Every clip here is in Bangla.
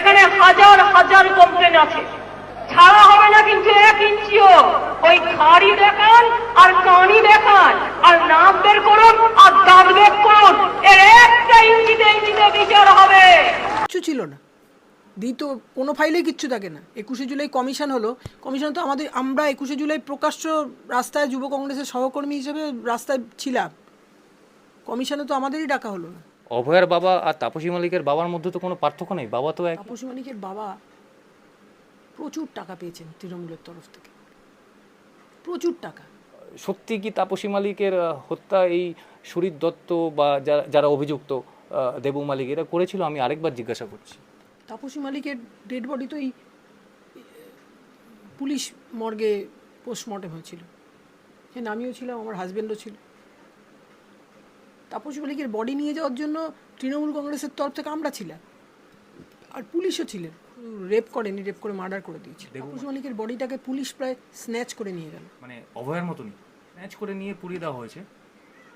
এখানে হাজার হাজার কমপ্লেন আছে। ছাড়া হবে না কিন্তু এক ইঞ্চিও। ওই খাড়ি দেখান আর কানি দেখান আর নাম বের করুন আর দাঁত বের করুন। এর একটা ইঞ্চিতে ইঞ্চিতে বিচার হবে। কিচ্ছু ছিল না। দিই তো কোনো ফাইলেই কিচ্ছু থাকে না। একুশে জুলাই কমিশন হলো। কমিশন তো আমাদের, আমরা একুশে জুলাই প্রকাশ্য রাস্তায় যুব কংগ্রেসের সহকর্মী হিসেবে রাস্তায় ছিলাম। কমিশনে তো আমাদেরই ডাকা হলো না। অভয়ার বাবা আর তাপসী মালিকের বাবার মধ্যে তো কোনো পার্থক্য নেই বাবা তো এক তাপসী মালিকের বাবা প্রচুর টাকা পেয়েছেন তৃণমূলের তরফ থেকে। প্রচুর টাকা। সত্যি কি তাপসী মালিকের হত্যা এই সুরিত দত্ত বা যারা যারা অভিযুক্ত দেবু মালিক এরা করেছিল? আমি আরেকবার জিজ্ঞাসা করছি। তাপসী মালিকের ডেড বডি তো এই পুলিশ মর্গে পোস্টমর্টেম হয়েছিল। হ্যাঁ আমিও ছিলাম আমার হাজব্যান্ডও ছিল। তাপসী মালিকের বডি নিয়ে যাওয়ার জন্য তৃণমূল কংগ্রেসের তরফ থেকে আমরা ছিলাম। আর পুলিশও ছিলেন। রেপ করেনি রেপ করে মার্ডার করে দিয়েছিল তাপসী মালিকের বডিটাকে পুলিশ প্রায় স্ন্যাচ করে নিয়ে গেল। মানে অভয়ের মতনই। স্ন্যাচ করে নিয়ে পুড়িয়ে দেওয়া হয়েছে।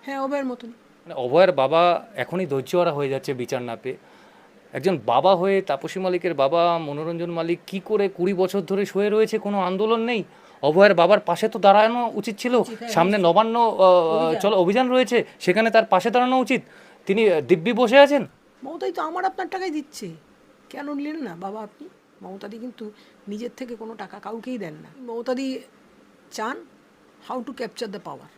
হ্যাঁ অভয়ের মতন মানে অভয়ের বাবা এখনই ধৈর্যহারা হয়ে যাচ্ছে বিচার না পেয়ে। একজন বাবা হয়ে তাপসী মালিকের বাবা মনোরঞ্জন মালিক কি করে কুড়ি বছর ধরে শুয়ে রয়েছে? কোনো আন্দোলন নেই? অভয়ের বাবার পাশে তো দাঁড়ানো উচিত ছিল। সামনে নবান্ন চলো অভিযান রয়েছে সেখানে তার পাশে দাঁড়ানো উচিত। তিনি দিব্যি বসে আছেন? মমতাই তো আমার আপনার টাকাই দিচ্ছে। কেন নিলেন না? বাবা আপনি? মমতাদি কিন্তু নিজের থেকে কোনো টাকা কাউকেই দেন না। মমতাদি চান how to capture the power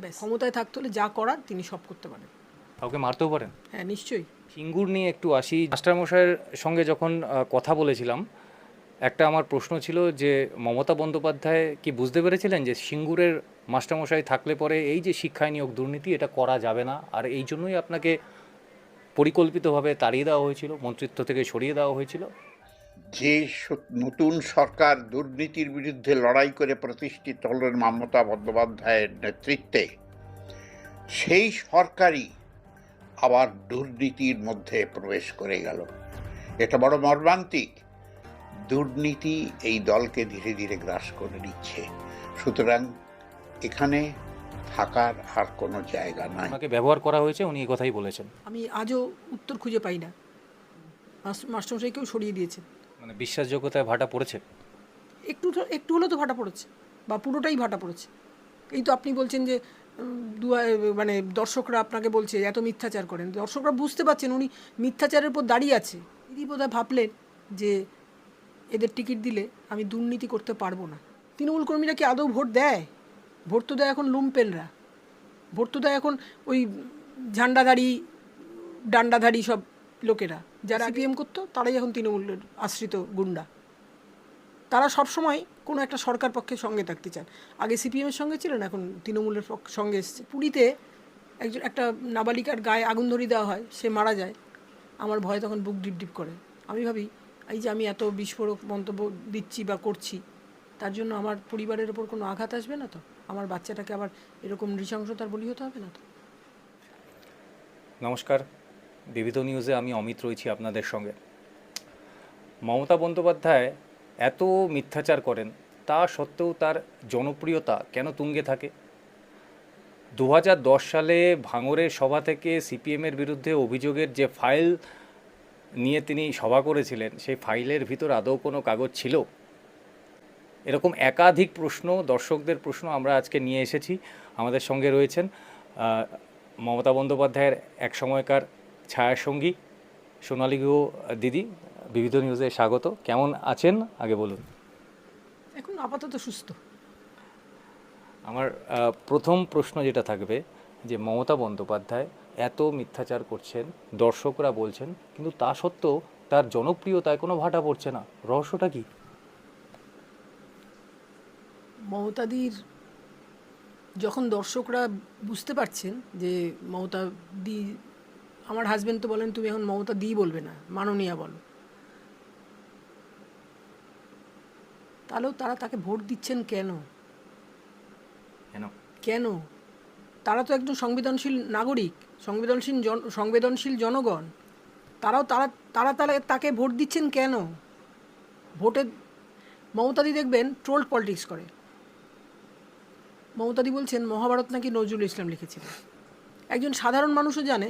ব্যাস। ক্ষমতায় থাকতে হলে যা করার তিনি সব করতে পারেন। কাউকে মারতেও পারেন? হ্যাঁ নিশ্চয়ই। সিঙ্গুর নিয়ে একটু আসি। মাস্টারমশাইয়ের সঙ্গে যখন কথা বলেছিলাম একটা আমার প্রশ্ন ছিল যে মমতা বন্দ্যোপাধ্যায় কি বুঝতে পেরেছিলেন যে সিঙ্গুরের মাস্টারমশাই থাকলে পরে এই যে শিক্ষায় নিয়োগ দুর্নীতি, এটা করা যাবে না? আর এই জন্যই আপনাকে পরিকল্পিতভাবে তাড়িয়ে দেওয়া হয়েছিল, মন্ত্রিত্ব থেকে সরিয়ে দেওয়া হয়েছিল? যে নতুন সরকার দুর্নীতির বিরুদ্ধে লড়াই করে প্রতিষ্ঠিত হলেন মমতা বন্দ্যোপাধ্যায়ের নেতৃত্বে, সেই সরকারই আবার দুর্নীতির মধ্যে প্রবেশ করে গেল। এটা বড় মর্মান্তিক। দুর্নীতি এই দলকে ধীরে ধীরে গ্রাস করে নিচ্ছে। সুতরাং এখানে থাকার আর কোনো জায়গা নাই। আমাকে ব্যবহার করা হয়েছে উনি এই কথাই বলেছেন। আমি আজও উত্তর খুঁজে পাই না। মাস্টার মাস্টারমশাইকেও সরিয়ে দিয়েছেন মানে বিশ্বাসযোগ্যতায় ভাটা পড়েছে? একটু তো- একটু হলেও তো ভাটা পড়েছে বা পুরোটাই ভাটা পড়েছে। এই তো আপনি বলছেন যে মানে দর্শকরা আপনাকে বলছে এত মিথ্যাচার করেন। দর্শকরা বুঝতে পারছেন উনি মিথ্যাচারের উপর দাঁড়িয়ে আছে। দিদি বোধহয় ভাবলেন যে এদের টিকিট দিলে আমি দুর্নীতি করতে পারব না। তৃণমূল কর্মীরা কি আদৌ ভোট দেয়? ভোট তো দেয় এখন লুম্পেনরা ভোট তো দেয় এখন ওই ঝান্ডাধারী ডান্ডাধারী সব লোকেরা। যারা সিপিএম করতো তারাই এখন তৃণমূলের আশ্রিত গুন্ডা। তারা সব সময় কোনো একটা সরকার পক্ষের সঙ্গে থাকতে চান। আগে সিপিএমের সঙ্গে ছিলেন এখন তৃণমূলের পক্ষ- সঙ্গে এসছে। পুরীতে একজন একটা নাবালিকার গায়ে আগুন ধরিয়ে দেওয়া হয় সে মারা যায়। আমার ভয় তখন বুক ডিপ ডিপ করে। আমি ভাবি এই যে আমি এত বিস্ফোরক মন্তব্য দিচ্ছি বা করছি, তার জন্য আমার পরিবারের ওপর কোনো আঘাত আসবে না তো? আমার বাচ্চাটাকে আবার এরকম নৃশংসতার বলি হতে হবে না তো? নমস্কার। বিবিধ নিউজে আমি অমিত রয়েছি আপনাদের সঙ্গে। মমতা বন্দ্যোপাধ্যায় এত মিথ্যাচার করেন, তা সত্ত্বেও তার জনপ্রিয়তা কেন তুঙ্গে থাকে? দু হাজার দশ সালে ভাঙরের সভা থেকে সিপিএমের বিরুদ্ধে অভিযোগের যে ফাইল নিয়ে তিনি সভা করেছিলেন সেই ফাইলের ভিতর আদৌ কোনো কাগজ ছিল? এরকম একাধিক প্রশ্ন দর্শকদের প্রশ্ন আমরা আজকে নিয়ে এসেছি। আমাদের সঙ্গে রয়েছেন মমতা বন্দ্যোপাধ্যায়ের এক সময়কার ছায়াসঙ্গী সোনালী গুহ দিদি বিবিধ নিউজে স্বাগত। কেমন আছেন? আগে বলুন। এখন আপাতত সুস্থ। আমার প্রথম প্রশ্ন যেটা থাকবে যে মমতা বন্দ্যোপাধ্যায় এত মিথ্যাচার করছেন দর্শকরা বলছেন কিন্তু তা সত্ত্বেও তার জনপ্রিয়তায় কোনো ভাটা পড়ছে না। রহস্যটা কি? মমতাদির যখন দর্শকরা বুঝতে পারছেন যে মমতা দি আমার হাজব্যান্ড তো বলেন তুমি এখন মমতা দি বলবে না মাননীয়া বলো। তাহলেও তারা তাকে ভোট দিচ্ছেন কেন? কেন? কেন? তারা তো একজন সংবেদনশীল নাগরিক, সংবেদনশীল জন, সংবেদনশীল জনগণ। তারাও তারা তারা তাহলে তাকে ভোট দিচ্ছেন কেন? ভোটে মমতাদি দেখবেন ট্রোল পলিটিক্স করে। মমতাদি বলছেন, মহাভারত নাকি নজরুল ইসলাম লিখেছিলেন। একজন সাধারণ মানুষও জানে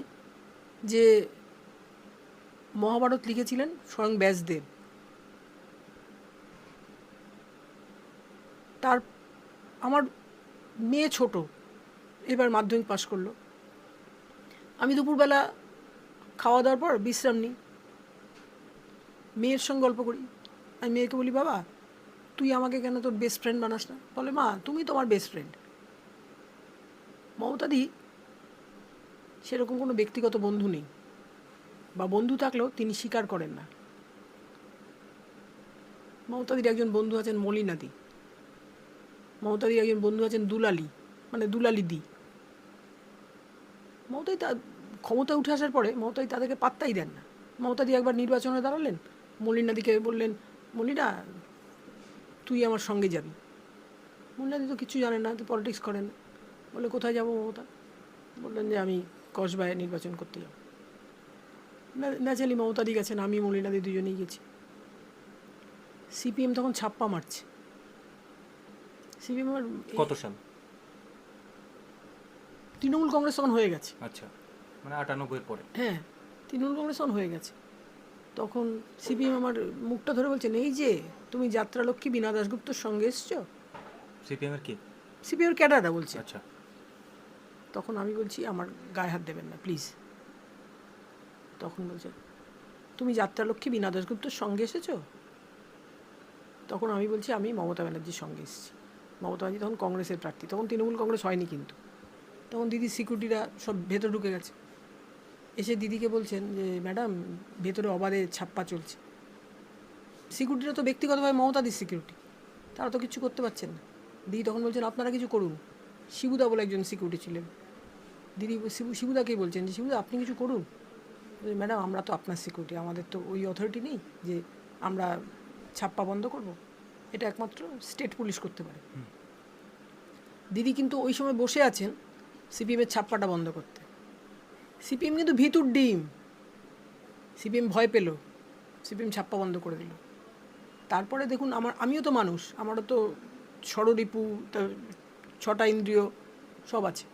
যে মহাভারত লিখেছিলেন স্বয়ং ব্যাসদেব। তার, আমার মেয়ে ছোট এবার মাধ্যমিক পাশ করল। আমি দুপুরবেলা খাওয়া দাওয়ার পর বিশ্রাম নিই। মেয়ের সঙ্গে গল্প করি। আমি মেয়েকে বলি, বাবা, তুই আমাকে কেন তোর বেস্ট ফ্রেন্ড বানাস না? বলে, মা, তুমি তোমার বেস্ট ফ্রেন্ড মমতাদি সেরকম কোনো ব্যক্তিগত বন্ধু নেই বা বন্ধু থাকলেও তিনি স্বীকার করেন না। মমতাদির একজন বন্ধু আছেন মলিনাদি। মমতাদির একজন বন্ধু আছেন দুলালি মানে দুলালি দি। মমতাই তা ক্ষমতায় উঠে আসার পরে মমতাই তাদেরকে পাত্তাই দেন না। মমতাদি একবার নির্বাচনে দাঁড়ালেন মলিনাদিকে বললেন মলিনা তুই আমার সঙ্গে যাবি। মলিনাদি তো কিছু জানেন না, তো পলিটিক্স করেন। বলে কোথায় যাব মমতা? বললেন যে, আমি কসবায় নির্বাচন করতে যাব। ন্যাচারালি মমতাদি গেছেন, আমি মলিনাদি দুজনেই গেছি। সিপিএম তখন ছাপ্পা মারছে। সিপিএম কত সাল? তৃণমূল কংগ্রেস তখন হয়ে গেছে। আচ্ছা মানে আটানব্বইয়ের পরে। হ্যাঁ তৃণমূল কংগ্রেস তখন হয়ে গেছে। তখন সিপিএম আমার মুখটা ধরে বলছেন এই যে তুমি যাত্রালক্ষ্মী বিনা দাশগুপ্তর সঙ্গে এসছো? সিপিএমের কি? সিপিএমের ক্যাডাররা বলছে। আচ্ছা। তখন আমি বলছি আমার গায়ে হাত দেবেন না প্লিজ। তখন বলছে তুমি যাত্রালক্ষ্মী বিনা দাশগুপ্তর সঙ্গে এসেছ? তখন আমি বলছি আমি মমতা ব্যানার্জির সঙ্গে এসেছি। মমতা ব্যানার্জি তখন কংগ্রেসের প্রার্থী। তখন তৃণমূল কংগ্রেস হয়নি কিন্তু। তখন দিদির সিকিউরিটিরা সব ভেতর ঢুকে গেছে। এসে দিদিকে বলছেন যে ম্যাডাম ভেতরে অবাধে ছাপ্পা চলছে। সিকিউরিটিরা তো ব্যক্তিগতভাবে মমতাদির সিকিউরিটি। তারা তো কিছু করতে পারছেন না। দিদি তখন বলছেন আপনারা কিছু করুন। শিবুদা বলে একজন সিকিউরিটি ছিলেন। দিদি শিবু শিবুদাকেই বলছেন যে শিবুদা আপনি কিছু করুন। ম্যাডাম আমরা তো আপনার সিকিউরিটি। আমাদের তো ওই অথরিটি নেই যে আমরা ছাপ্পা বন্ধ করব। এটা একমাত্র স্টেট পুলিশ করতে পারে। দিদি কিন্তু ওই সময় বসে আছেন। সিপিএমের ছাপ্পাটা বন্ধ করতে। সিপিএম কিন্তু ভিতুর ডিম। সিপিএম ভয় পেল। সিপিএম ছাপ্পা বন্ধ করে দিল। তারপরে দেখুন আমার, আমিও তো মানুষ, আমারও তো ষড়রিপু ছটা ইন্দ্রিয় সব আছে।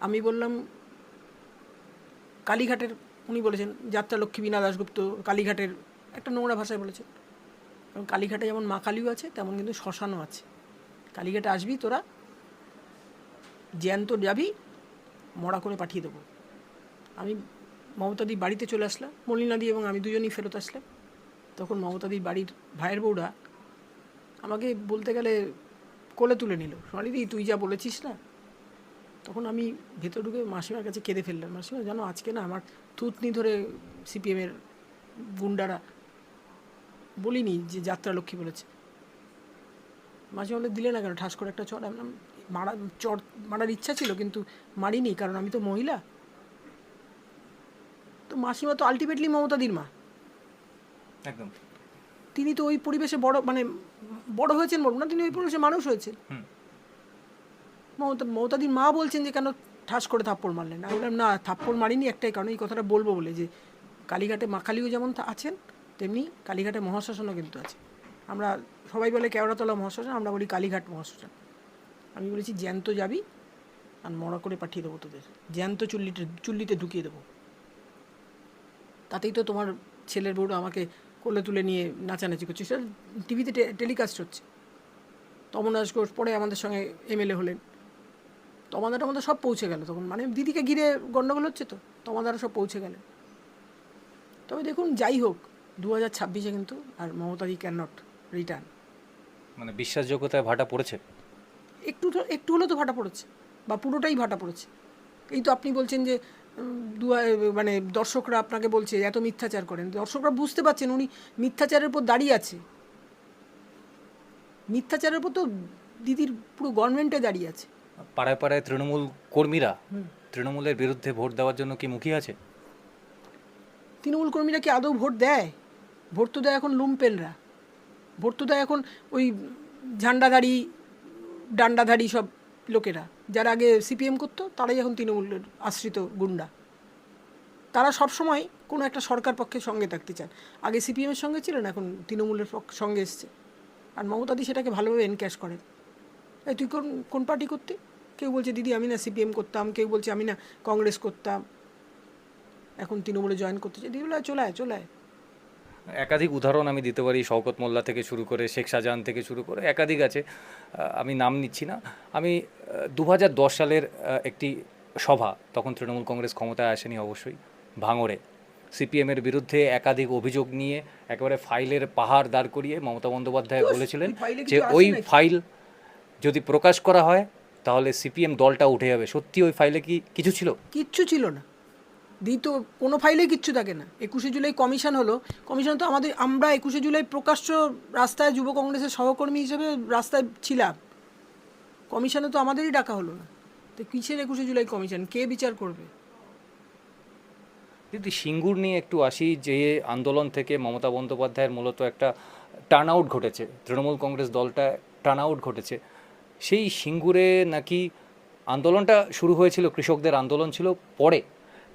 আমি বললাম, কালীঘাটের, উনি বলেছেন, যাত্রা লক্ষ্মী বীণা দাশগুপ্ত কালীঘাটের একটা নোংরা ভাষায় বলেছেন। এবং কালীঘাটে যেমন মা কালীও আছে, তেমন কিন্তু শ্মশানও আছে। কালীঘাটে আসবি তোরা, জ্যান্ত যাবি মরা করে পাঠিয়ে দেবো। আমি মমতাদির বাড়িতে চলে আসলাম মলিনাদি এবং আমি দুজনেই ফেরত আসলাম। তখন মমতাদির বাড়ির ভাইয়ের বউরা আমাকে বলতে গেলে কোলে তুলে নিল সোনালিদি তুই যা বলেছিস না? তখন আমি ভেতর ঢুকে মাসিমার কাছে কেঁদে ফেললাম, মাসিমা, জানো, আজকে না আমার থুতনি ধরে সিপিএমের গুন্ডারা বলিনি যে যাত্রা লক্ষ্মী বলেছে। মাঝে বলে দিলে না কেন? ঠাস করে একটা চড় আমি মারা চড় মারার ইচ্ছা ছিল কিন্তু মারিনি কারণ আমি তো মহিলা। তো মাসিমা তো আলটিমেটলি মমতাদির মা। একদম। তিনি তো ওই পরিবেশে বড় মানে বড় হয়েছেন বলব না তিনি ওই পরিবেশে মানুষ হয়েছেন। মমতা মমতাদির মা বলছেন যে কেন ঠাস করে থাপ্পড় মারলেন? আমি বললাম না থাপ্পড় মারিনি একটাই কারণ এই কথাটা বলব বলে যে কালীঘাটে মা কালীও যেমন আছেন তেমনি কালীঘাটে মহাশ্মশানও কিন্তু আছে। আমরা সবাই বলে কেওড়াতলা মহাশ্মশান, আমরা বলি কালীঘাট মহাশ্মশান। আমি বলেছি, জ্যান্ত যাবি আর মরা করে পাঠিয়ে দেবো তোদের। জ্যান্ত চুল্লিতে চুল্লিতে ঢুকিয়ে দেবো। তাতেই তো তোমার ছেলের বউরা আমাকে কোলে তুলে নিয়ে নাচানাচি করছে। সেটা টিভিতে টেলিকাস্ট হচ্ছে। তমনাশ ঘোষ পরে আমাদের সঙ্গে এমএলএ হলেন। তমাদার আমাদের সব পৌঁছে গেল তখন। মানে দিদিকে ঘিরে গণ্ডগোল হচ্ছে তো, তমাদারা সব পৌঁছে গেলেন। তবে দেখুন, যাই হোক, দু হাজার ছাব্বিশে কিন্তু, আর মমতাদি ক্যান নট রিটার্ন। মানে বিশ্বাসযোগ্যতায় ভাটা পড়েছে? একটু একটু হলেও তো ভাটা পড়েছে বা পুরোটাই ভাটা পড়েছে। এই তো আপনি বলছেন যে মানে দর্শকরা আপনাকে বলছে এত মিথ্যাচার করেন। দর্শকরা বুঝতে পারছেন উনি মিথ্যাচারের উপর দাঁড়িয়ে আছে। মিথ্যাচারের উপর তো দিদির পুরো গভর্নমেন্টে দাঁড়িয়ে আছে। পাড়ায় পাড়ায় তৃণমূল কর্মীরা তৃণমূলের বিরুদ্ধে ভোট দেওয়ার জন্য কি মুখিয়ে আছে? তৃণমূল কর্মীরা কি আদৌ ভোট দেয়? ভোট তো দেয় এখন লুমপেনরা ভোট তো এখন ওই ঝান্ডাধারী ডান্ডাধারী সব লোকেরা। যারা আগে সিপিএম করতো তারাই এখন তৃণমূলের আশ্রিত গুন্ডা। তারা সব সময় কোনো একটা সরকার পক্ষের সঙ্গে থাকতে চান। আগে সিপিএমের সঙ্গে ছিলেন এখন তৃণমূলের পক্ষ- সঙ্গে এসছে। আর মমতাদি সেটাকে ভালোভাবে এনক্যাশ করেন। এই তুই কোন কোন পার্টি করতে? কেউ বলছে দিদি আমি না সিপিএম করতাম। কেউ বলছে আমি না কংগ্রেস করতাম। এখন তৃণমূলে জয়েন করতে চাই দিদি বলে, চলে আয় চলে আয়। একাধিক উদাহরণ আমি দিতে পারি শওকত মোল্লা থেকে শুরু করে শেখ শাহজাহান থেকে শুরু করে একাধিক আছে আমি নাম নিচ্ছি না। আমি দু দশ সালের একটি সভা তখন তৃণমূল কংগ্রেস ক্ষমতায় আসেনি অবশ্যই ভাঙড়ে। সিপিএমের বিরুদ্ধে একাধিক অভিযোগ নিয়ে একেবারে ফাইলের পাহাড় দাঁড় করিয়ে মমতা বন্দ্যোপাধ্যায় বলেছিলেন যে ওই ফাইল যদি প্রকাশ করা হয় তাহলে সিপিএম দলটা উঠে যাবে। সত্যি ওই ফাইলে কি কিছু ছিল? কিচ্ছু ছিল না। দিই তো কোনো ফাইলেই কিচ্ছু থাকে না। একুশে জুলাই কমিশন হলো। কমিশন তো আমাদের, আমরা একুশে জুলাই প্রকাশ্য রাস্তায় যুব কংগ্রেসের সহকর্মী হিসেবে রাস্তায় ছিলাম। কমিশনে তো আমাদেরই ডাকা হলো না। তো কিসের একুশে জুলাই কমিশন? কে বিচার করবে? যদি সিঙ্গুর নিয়ে একটু আসি, যে আন্দোলন থেকে মমতা বন্দ্যোপাধ্যায়ের মূলত একটা টার্ন আউট ঘটেছে। তৃণমূল কংগ্রেস দলটা টার্ন আউট ঘটেছে। সেই সিঙ্গুরে নাকি আন্দোলনটা শুরু হয়েছিল, কৃষকদের আন্দোলন ছিল পরে।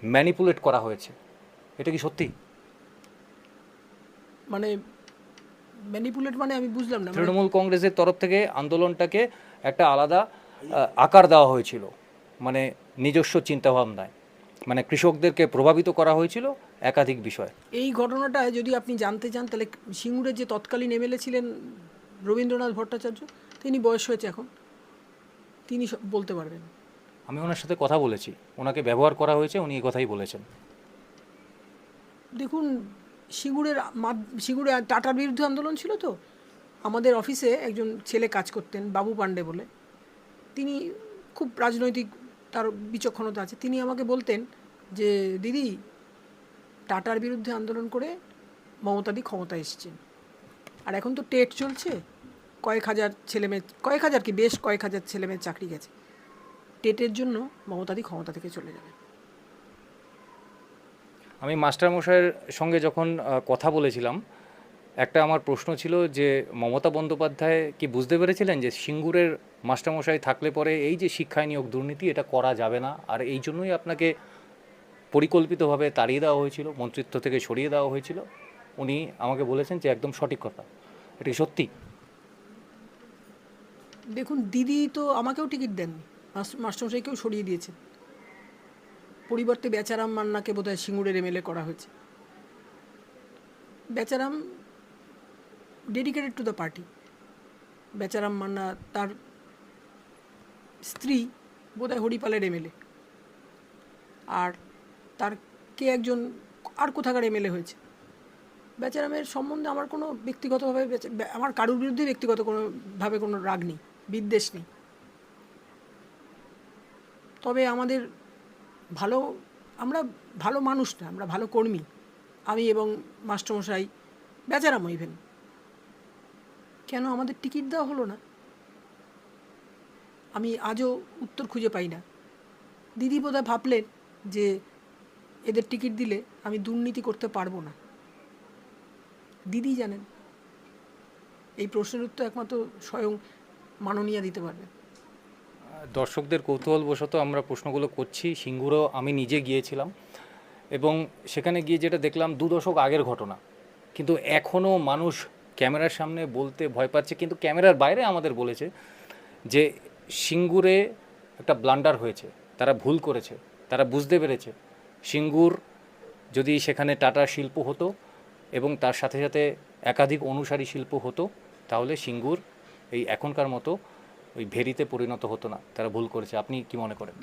ম্যানিপুলেট করা হয়েছে। এটা কি সত্যি? মানে ম্যানিপুলেট মানে আমি বুঝলাম না মানে তৃণমূল কংগ্রেসের তরফ থেকে আন্দোলনটাকে একটা আলাদা আকার দেওয়া হয়েছিল মানে নিজস্ব চিন্তাভাবনায়। মানে কৃষকদেরকে প্রভাবিত করা হয়েছিল একাধিক বিষয়। এই ঘটনাটা যদি আপনি জানতে চান তাহলে সিঙ্গুরের যে তৎকালীন এমএলএ ছিলেন রবীন্দ্রনাথ ভট্টাচার্য তিনি বয়স হয়েছে এখন তিনি বলতে পারবেন। আমি ওনার সাথে কথা বলেছি। ওনাকে ব্যবহার করা হয়েছে, উনি এই কথাই বলেছেন। দেখুন, সিঙ্গুরের সিঙ্গুরে টাটার বিরুদ্ধে আন্দোলন ছিল তো। আমাদের অফিসে একজন ছেলে কাজ করতেন, বাবু পাণ্ডে বলে। তিনি খুব রাজনৈতিক, তার বিচক্ষণতা আছে। তিনি আমাকে বলতেন যে, দিদি, টাটার বিরুদ্ধে আন্দোলন করে মমতাদি ক্ষমতা এসছেন। আর এখন তো টেট চলছে। কয়েক হাজার ছেলেমেয়ে কয়েক হাজার কি, বেশ কয়েক হাজার ছেলেমেয়ের চাকরি গেছে। টেটের জন্য মমতাদি ক্ষমতা থেকে চলে যাবে। আমি মাস্টারমশাইয়ের সঙ্গে যখন কথা বলেছিলাম একটা আমার প্রশ্ন ছিল যে মমতা বন্দ্যোপাধ্যায় কি বুঝতে পেরেছিলেন যে সিঙ্গুরের মাস্টারমশাই থাকলে পরে এই যে শিক্ষায় নিয়োগ দুর্নীতি এটা করা যাবে না? আর এই জন্যই আপনাকে পরিকল্পিতভাবে তাড়িয়ে দেওয়া হয়েছিল মন্ত্রিত্ব থেকে সরিয়ে দেওয়া হয়েছিল। উনি আমাকে বলেছেন যে একদম সঠিক কথা। এটা সত্যি। দেখুন দিদি তো আমাকেও টিকিট দেননি। মাস্টারমশাইকেও সরিয়ে দিয়েছেন। পরিবর্তে বেচারাম মান্নাকে বোধহয় সিঙ্গুরের এমএলএ করা হয়েছে। Becharam dedicated to the party Becharam Manna তার স্ত্রী বোধহয় হরিপালের এমএলএ আর তার কে একজন আর কোথাকার এমএলএ হয়েছে? বেচারামের সম্বন্ধে আমার কোনো ব্যক্তিগতভাবে আমার কারুর বিরুদ্ধে ব্যক্তিগত কোনোভাবে কোনো রাগ নেই, বিদ্বেষ নেই। তবে আমাদের ভালো, আমরা ভালো মানুষ না, আমরা ভালো কর্মী। আমি এবং মাস্টারমশাই বেচারাম ইভেন কেন আমাদের টিকিট দেওয়া হলো না? আমি আজও উত্তর খুঁজে পাই না। দিদি বোধহয় ভাবলেন যে এদের টিকিট দিলে আমি দুর্নীতি করতে পারব না। দিদি জানেন, এই প্রশ্নের উত্তর একমাত্র স্বয়ং মাননীয়া দিতে পারবে দর্শকদের কৌতূহলবশত আমরা প্রশ্নগুলো করছি। সিঙ্গুরও আমি নিজে গিয়েছিলাম এবং সেখানে গিয়ে যেটা দেখলাম, দু দশক আগের ঘটনা। কিন্তু এখনও মানুষ ক্যামেরার সামনে বলতে ভয় পাচ্ছে। কিন্তু ক্যামেরার বাইরে আমাদের বলেছে যে সিঙ্গুরে একটা ব্লান্ডার হয়েছে। তারা ভুল করেছে। তারা বুঝতে পেরেছে। সিঙ্গুর যদি সেখানে টাটা শিল্প হতো এবং তার সাথে সাথে একাধিক অনুসারী শিল্প হতো, তাহলে সিঙ্গুর এই এখনকার মতো ওই ভেরিতে পরিণত হতো না, তারা ভুল করেছে, আপনি কি মনে করেন?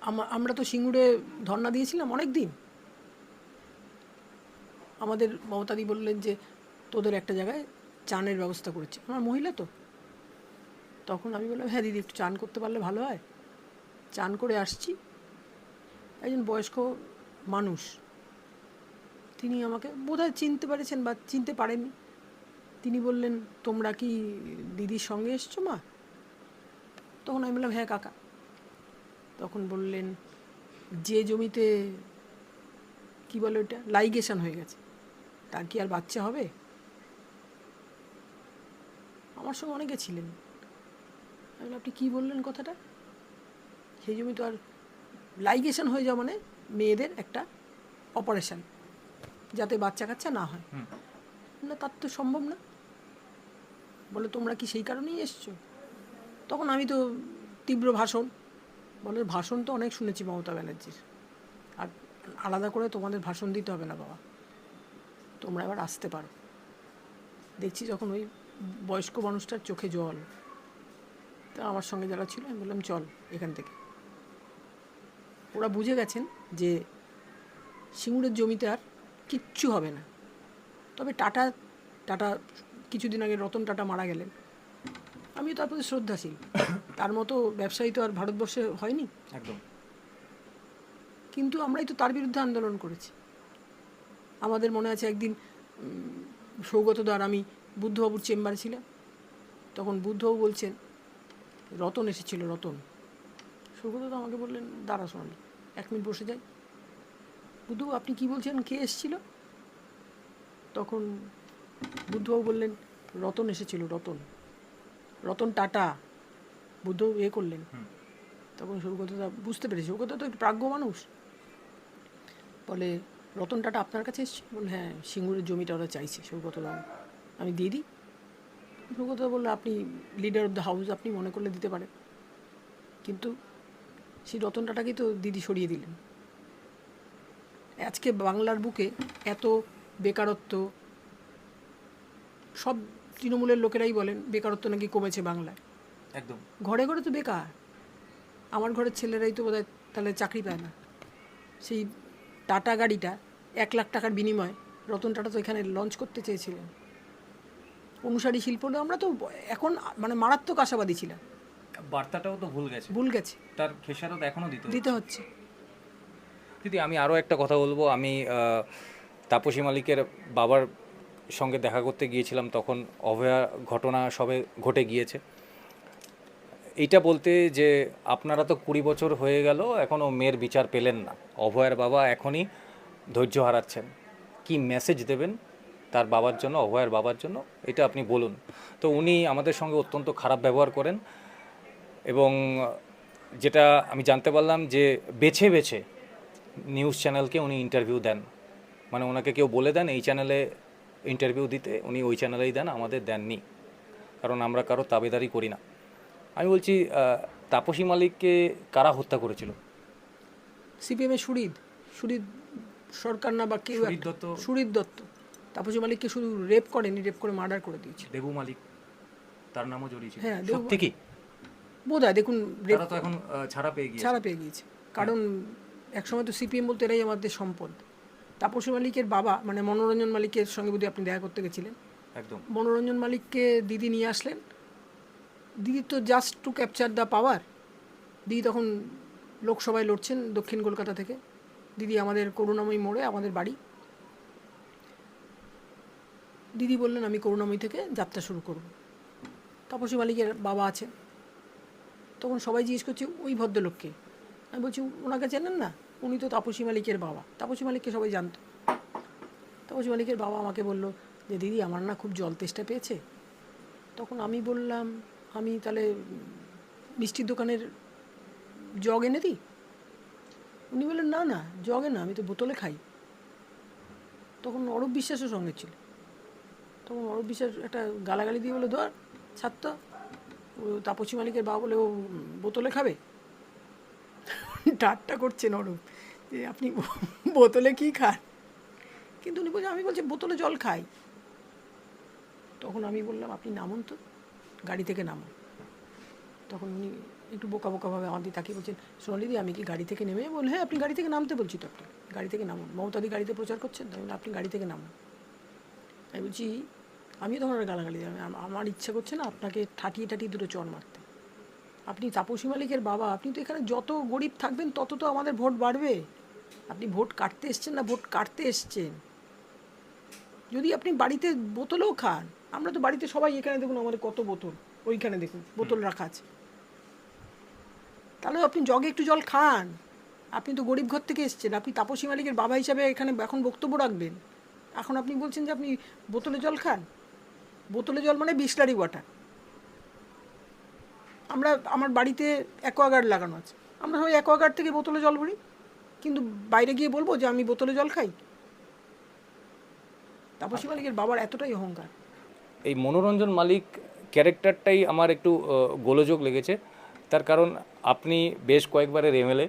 আমা- আমরা তো সিঙ্গুরে ধর্ণা দিয়েছিলাম অনেক দিন আমাদের মমতাদি বললেন যে, তোদের একটা জায়গায় চানের ব্যবস্থা করেছে। আমার মহিলা তো। তখন আমি বললাম হ্যাঁ দিদি, একটু চান করতে পারলে ভালো হয়। চান করে আসছি। একজন বয়স্ক মানুষ। তিনি আমাকে বোধহয় চিনতে পেরেছেন বা চিনতে পারেননি। তিনি বললেন তোমরা কি দিদির সঙ্গে এসছো মা? তখন আমি বললাম হ্যাঁ কাকা। তখন বললেন যে জমিতে কি বলে ওটা লাইগেশন হয়ে গেছে তার কি আর বাচ্চা হবে? আমার সঙ্গে অনেকে ছিলেন। আমি আপনি কী বললেন কথাটা? সেই জমি তো আর লাইগেশন হয়ে যাওয়া মানে মেয়েদের একটা অপারেশন যাতে বাচ্চা কাচ্চা না হয়। না তার তো সম্ভব না। বলে, তোমরা কি সেই কারণেই এসছো? তখন আমি তো তীব্র ভাষণ, বলে, ভাষণ তো অনেক শুনেছি মমতা ব্যানার্জির। আর আলাদা করে তোমাদের ভাষণ দিতে হবে না বাবা। তোমরা এবার আসতে পারো। দেখছি যখন ওই বয়স্ক মানুষটার চোখে জল। তা আমার সঙ্গে যারা ছিল, আমি বললাম, চল এখান থেকে। ওরা বুঝে গেছেন যে সিঙ্গুরের জমিতে আর কিচ্ছু হবে না। তবে টাটা টাটা কিছুদিন আগে রতন টাটা মারা গেলেন। আমিও তার প্রতি শ্রদ্ধাশীল। তার মতো ব্যবসায়ী তো আর ভারতবর্ষে হয়নি। একদম। কিন্তু আমরাই তো তার বিরুদ্ধে আন্দোলন করেছি। আমাদের মনে আছে একদিন উম, সৌগতদা আর আমি বুদ্ধবাবুর চেম্বারে ছিলাম। তখন বুদ্ধবাবু বলছেন রতন এসেছিল রতন। সৌগত সৌগতদা আমাকে বললেন দাঁড়া সোনালি এক মিনিট বসে যাই। বুদ্ধবাবু আপনি কি বলছেন? কে এসেছিল? তখন বুদ্ধবাবু বললেন রতন এসেছিল রতন। রতন টাটা। বুদ্ধবাবু এ করলেন। তখন সৌগতদা বুঝতে পেরেছি। সৌগতদা তো একটু প্রাজ্ঞ মানুষ। বলে রতন টাটা আপনার কাছে এসছে? বলে হ্যাঁ সিঙ্গুরের জমিটা ওরা চাইছে সৌগতদা আমি দিয়ে দিই। সৌগতদা বলল আপনি লিডার অফ দ্য হাউস আপনি মনে করলে দিতে পারেন। কিন্তু সেই রতন টাটাকেই তো দিদি সরিয়ে দিলেন। আজকে বাংলার বুকে এত বেকারত্ব সব তৃণমূলের লোকেরাই বলেন বেকারত্ব নাকি কমেছে বাংলায়। একদম। ঘরে ঘরে তো বেকার। আমার ঘরের ছেলেরাই তো বোধহয় তাহলে চাকরি পায় না। সেই টাটা গাড়িটা এক লাখ টাকার বিনিময়ে রতন টাটা তো এখানে লঞ্চ করতে চেয়েছিলেন। অনুসারী শিল্প আমরা তো এখন মানে মারাত্মক আশাবাদী ছিলাম। বার্তাটাও তো ভুল গেছে। ভুল গেছে। তার খেসারত এখনও দিতে দিতে হচ্ছে। দিদি আমি আরও একটা কথা বলব। আমি তাপসী মালিকের বাবার সঙ্গে দেখা করতে গিয়েছিলাম, তখন অভয়া ঘটনা সবে ঘটে গিয়েছে। এইটা বলতে যে আপনারা তো কুড়ি বছর হয়ে গেল এখনও মেয়ের বিচার পেলেন না। অভয়ার বাবা এখনই ধৈর্য হারাচ্ছেন। কি মেসেজ দেবেন তার বাবার জন্য, অভয়ার বাবার জন্য, এটা আপনি বলুন। তো উনি আমাদের সঙ্গে অত্যন্ত খারাপ ব্যবহার করেন এবং যেটা আমি জানতে পারলাম যে বেছে বেছে নিউজ চ্যানেলকে উনি ইন্টারভিউ দেন। মানে ওনাকে কেউ বলে দেন, এই চ্যানেলে ইন্টারভিউ দিতে উনি ওই চ্যানেলেই দেন আমাদের দেননি। কারণ আমরা কারও তাবেদারি করি না। আমি বলছি তাপসী মালিককে কারা হত্যা করেছিল? সিপিএমের সুরিদ সুরিদ সরকার না বা কেউ দত্ত। সুরিত দত্ত। তাপসী মালিককে শুধু রেপ করেনি রেপ করে মার্ডার করে দিয়েছে দেবু মালিক তার নামও জড়িয়েছিল। হ্যাঁ, সত্যি কি? বোধ হয় দেখুন তারা তো এখন ছাড়া পেয়ে গিয়েছে। ছাড়া পেয়ে গিয়েছে। কারণ একসময় তো সিপিএম বলতে এরাই আমাদের সম্পদ। তাপসী মালিকের বাবা মানে মনোরঞ্জন মালিকের সঙ্গে বোধহয় আপনি দেখা করতে গেছিলেন? একদম। মনোরঞ্জন মালিককে দিদি নিয়ে আসলেন। দিদি তো just to capture the power দিদি তখন লোকসভায় লড়ছেন দক্ষিণ কলকাতা থেকে। দিদি আমাদের করুণাময়ী মোড়ে আমাদের বাড়ি। দিদি বললেন আমি করুণাময়ী থেকে যাত্রা শুরু করব। তাপসী মালিকের বাবা আছেন। তখন সবাই জিজ্ঞেস করছে ওই ভদ্রলোককে আমি বলছি ওনাকে চেনেন না? উনি তো তাপসী মালিকের বাবা। তাপসী মালিককে সবাই জানতো। তাপসী মালিকের বাবা আমাকে বলল, যে দিদি, আমার না খুব জল তেষ্টা পেয়েছে। তখন আমি বললাম, আমি তাহলে মিষ্টির দোকানের জগ এনে দিই? উনি বললেন, না না, জগে না, আমি তো বোতলে খাই। তখন অরূপ বিশ্বাসের সঙ্গে ছিল। তখন অরূপ বিশ্বাস একটা গালাগালি দিয়ে বলে ধর ছাত্র তাপসী মালিকের বাবা বলে ও বোতলে খাবে? ঠাট্টা করছেন অরূপ। যে আপনি বোতলে কি খান? কিন্তু উনি বলছেন আমি বলছি, বোতলে জল খাই। তখন আমি বললাম, আপনি নামুন তো, গাড়ি থেকে নামুন। তখন উনি একটু বোকা বোকাভাবে আমার দিকে তাকিয়ে বলছেন সোনালিদি আমি কি গাড়ি থেকে নেমে বল হ্যাঁ আপনি গাড়ি থেকে নামতে বলছি তো আপনি গাড়ি থেকে নামুন। মমতাদি গাড়িতে প্রচার করছেন, তাই আপনি গাড়ি থেকে নামুন। আমি বলছি, আমিও তখন গালাগালি দিলাম। আমার ইচ্ছা করছে না আপনাকে ঠাটিয়ে ঠাটিয়ে দুটো চর মারতে। আপনি তাপসী মালিকের বাবা, আপনি তো এখানে যত গরিব থাকবেন, তত তো আমাদের ভোট বাড়বে। আপনি ভোট কাটতে এসছেন না, ভোট কাটতে এসছেন। যদি আপনি বাড়িতে বোতলেও খান, আমরা তো বাড়িতে সবাই এখানে দেখুন আমাদের কত বোতল, ওইখানে দেখুন, বোতল রাখা আছে। তাহলে আপনি জগে একটু জল খান। আপনি তো গরিব ঘর থেকে এসছেন, আপনি তাপসী মালিকের বাবা হিসাবে এখানে এখন বক্তব্য রাখবেন। এখন আপনি বলছেন যে আপনি বোতলে জল খান। বোতলে জল মানে বিসলারি ওয়াটার। আমরা, আমার বাড়িতে অ্যাকোয়াগার্ড লাগানো আছে। আমরা সবাই অ্যাকোয়াগার্ড থেকে বোতলে জল ভরি। কিন্তু বাইরে গিয়ে বলব যে আমি বোতলে জল খাই। তাপসী মালিকের বাবার এতটাই অহংকার। এই মনোরঞ্জন মালিক ক্যারেক্টারটাই আমার একটু গোলযোগ লেগেছে। তার কারণ আপনি বেশ কয়েকবারের এমএলএ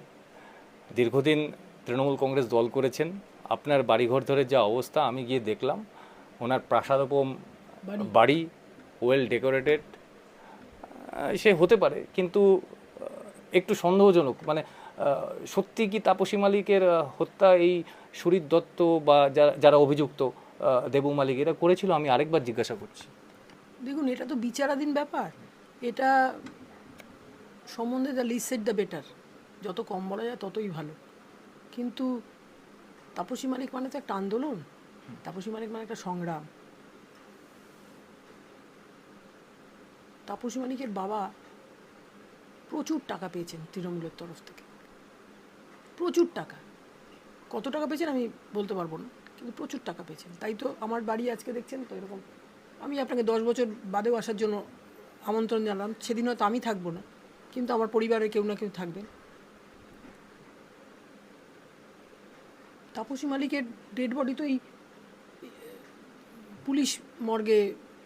দীর্ঘদিন তৃণমূল কংগ্রেস দল করেছেন। আপনার বাড়িঘর ধরে যা অবস্থা আমি গিয়ে দেখলাম ওনার প্রাসাদোপম বাড়ি। ওয়েল ডেকোরেটেড সে হতে পারে কিন্তু একটু সন্দেহজনক মানে সত্যি কি তাপসী মালিকের হত্যা এই সুরিত দত্ত বা যারা অভিযুক্ত দেবু মালিক, এরা করেছিল? আমি আরেকবার জিজ্ঞাসা করছি। দেখুন, এটা তো বিচারাধীন ব্যাপার। এটা সম্বন্ধে the less said the better যত কম বলা যায়, ততই ভালো। কিন্তু তাপসী মালিক মানে তো একটা আন্দোলন। তাপসী মালিক মানে একটা সংগ্রাম। তাপসী মালিকের বাবা প্রচুর টাকা পেয়েছেন তৃণমূলের তরফ থেকে। প্রচুর টাকা। কত টাকা পেয়েছেন আমি বলতে পারব না, কিন্তু প্রচুর টাকা পেয়েছেন। তাই তো আমার বাড়ি আজকে দেখছেন তো এরকম। আমি আপনাকে দশ বছর বাদেও আসার জন্য আমন্ত্রণ জানালাম। সেদিন হয়তো আমি থাকব না, কিন্তু আমার পরিবারের কেউ না কেউ থাকবেন তাপসী মালিকের ডেড বডি তো এই, পুলিশ মর্গে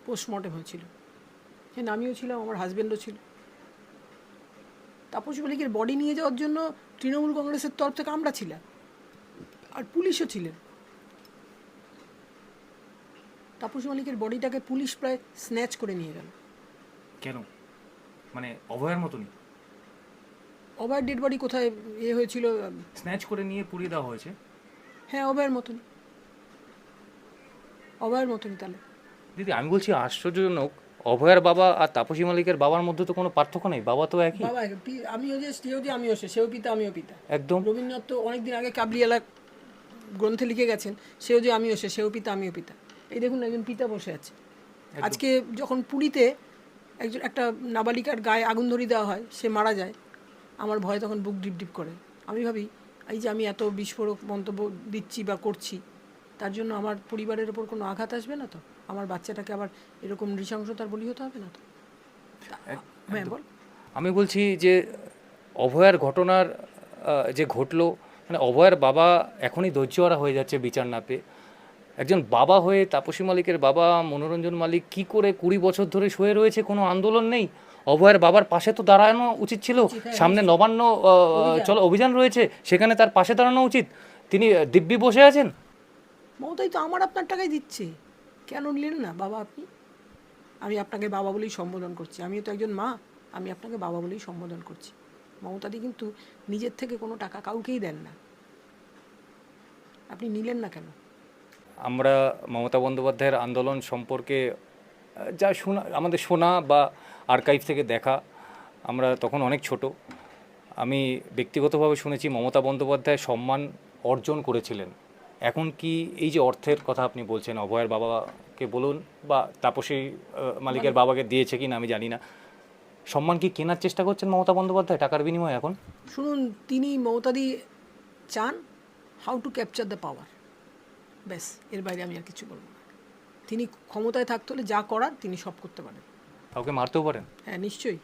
পোস্টমর্টেম হয়েছিল। হ্যাঁ আমিও ছিলাম, আমার হাজব্যান্ডও ছিল। তাপসী মালিকের বডি নিয়ে যাওয়ার জন্য তৃণমূল কংগ্রেসের তরফ থেকে আমরা ছিলাম। আর পুলিশও ছিলেন। তাপস মালিকের বডিটাকে পুলিশ প্রায় স্ন্যাচ করে নিয়ে গেল। কেন? মানে অভয়ের মতনই? অভয়ের ডেড বডি কোথায় এ হয়েছিল? স্ন্যাচ করে নিয়ে পুড়িয়ে দেওয়া হয়েছে? হ্যাঁ অভয়ের মতনই। অভয়ের মতনই তাহলে। দিদি আমি বলছি আশ্চর্যজনক অভয়ের বাবা আর তাপসী মালিকের বাবার মধ্যে তো কোনো পার্থক্য নেই? বাবা তো একই? বাবা আমিও যে সেও যে আমিও সে। সেও পিতা আমিও পিতা। একদম। রবীন্দ্রনাথ তো অনেকদিন আগে কাবলিওয়ালা গ্রন্থে লিখে গেছেন সেও যে আমিও সে সেও পিতা আমিও পিতা। এই দেখুন একজন পিতা বসে আছে। আজকে যখন পুরীতে একজন একটা নাবালিকার গায়ে আগুন ধরিয়ে দেওয়া হয় সে মারা যায় আমার ভয় তখন বুক ডিপ ডিপ করে। আমি ভাবি এই যে আমি এত বিস্ফোরক মন্তব্য দিচ্ছি বা করছি তার জন্য আমার পরিবারের ওপর কোনো আঘাত আসবে না তো? আমার বাচ্চাটাকে আবার এরকম নৃশংসতার বলি হতে হবে না তো? হ্যাঁ বল। আমি বলছি যে অভয়ার ঘটনার যে ঘটলো মানে অভয়ার বাবা এখনই ধৈর্যহারা হয়ে যাচ্ছে বিচার না পেয়ে। একজন বাবা হয়ে তাপসী মালিকের বাবা মনোরঞ্জন মালিক কি করে কুড়ি বছর ধরে শুয়ে রয়েছে কোনো আন্দোলন নেই? অভয়ের বাবার পাশে তো দাঁড়ানো উচিত ছিল। সামনে নবান্ন চলো অভিযান রয়েছে সেখানে তার পাশে দাঁড়ানো উচিত। তিনি দিব্যি বসে আছেন? মমতাই তো আমার আপনার টাকাই দিচ্ছে। কেন নিলেন না বাবা আপনি? আমি আপনাকে বাবা বলেই সম্বোধন করছি। আমিও তো একজন মা, আমি আপনাকে বাবা বলেই সম্বোধন করছি। মমতাদি কিন্তু নিজের থেকে কোনো টাকা কাউকেই দেন না। আপনি নিলেন না কেন? আমরা মমতা বন্দ্যোপাধ্যায়ের আন্দোলন সম্পর্কে যা শোনা, আমাদের শোনা বা আর্কাইভ থেকে দেখা, আমরা তখন অনেক ছোট। আমি ব্যক্তিগতভাবে শুনেছি মমতা বন্দ্যোপাধ্যায় সম্মান অর্জন করেছিলেন। এখন কি এই যে অর্থের কথা আপনি বলছেন অভয়ের বাবাকে বলুন বা তাপসী মালিকের বাবাকে দিয়েছে কি না আমি জানি না। সম্মান কি কেনার চেষ্টা করছেন মমতা বন্দ্যোপাধ্যায় টাকার বিনিময়ে এখন? শুনুন তিনি মমতাদি চান how to capture the power ব্যাস এর বাইরে আমি আর কিছু বলব না। তিনি ক্ষমতায় থাকতে হলে যা করার তিনি সব করতে পারেন। কাউকে মারতেও পারেন? হ্যাঁ নিশ্চয়ই।